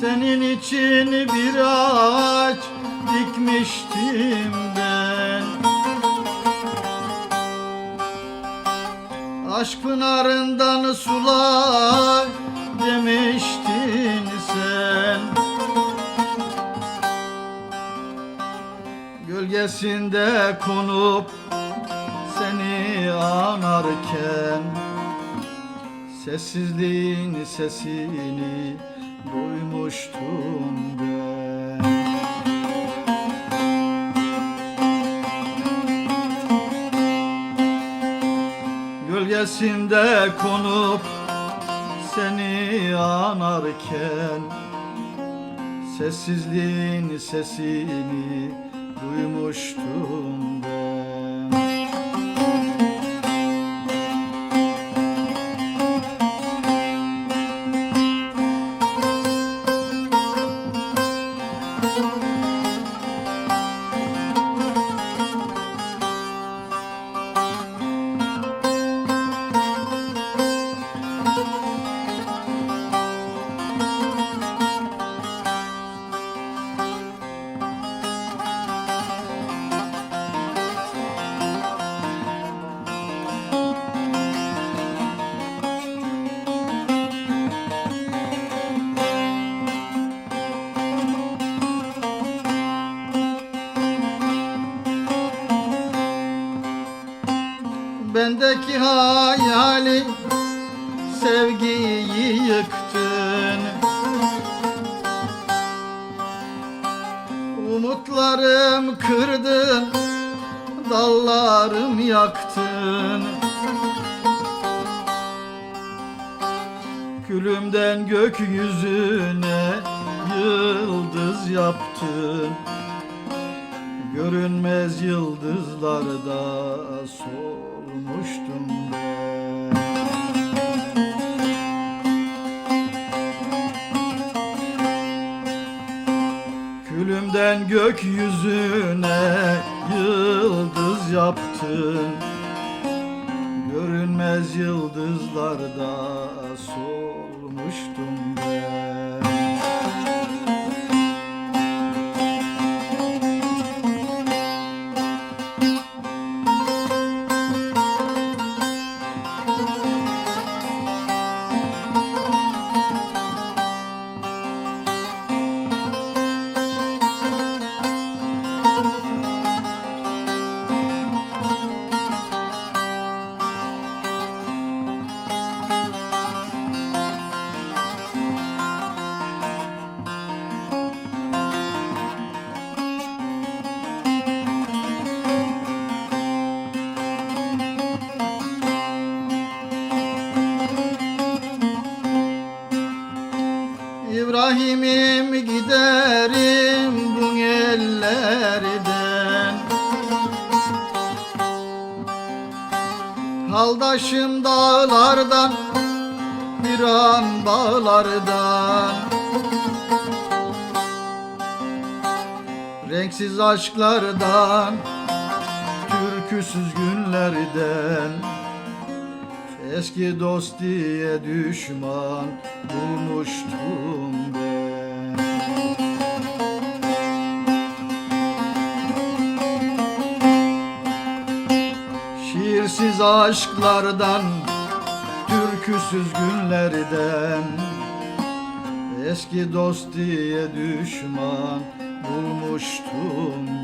Senin için bir ağaç dikmiştim ben. Aşk pınarından sular demiştin sen. Gölgesinde konup seni anarken Sessizliğin sesini duymuştum ben Gölgesinde konup seni anarken Sessizliğin sesini duymuştum ben Bendeki hayali sevgiyi yıktın. Umutlarım kırdın Dallarım yaktın. Külümden gökyüzüne yıldız yaptın Görünmez yıldızlarda solmuştum Külümden gökyüzüne yıldız yaptın Görünmez yıldızlarda solmuştum ben giderim bu ellerden. Haldaşım dağlardan bir an bağlardan. Renksiz aşklardan Türküsüz günlerden. Eski dost diye düşman bulmuştum aşklardan Türküsüz günlerden. Eski dost diye düşman bulmuştum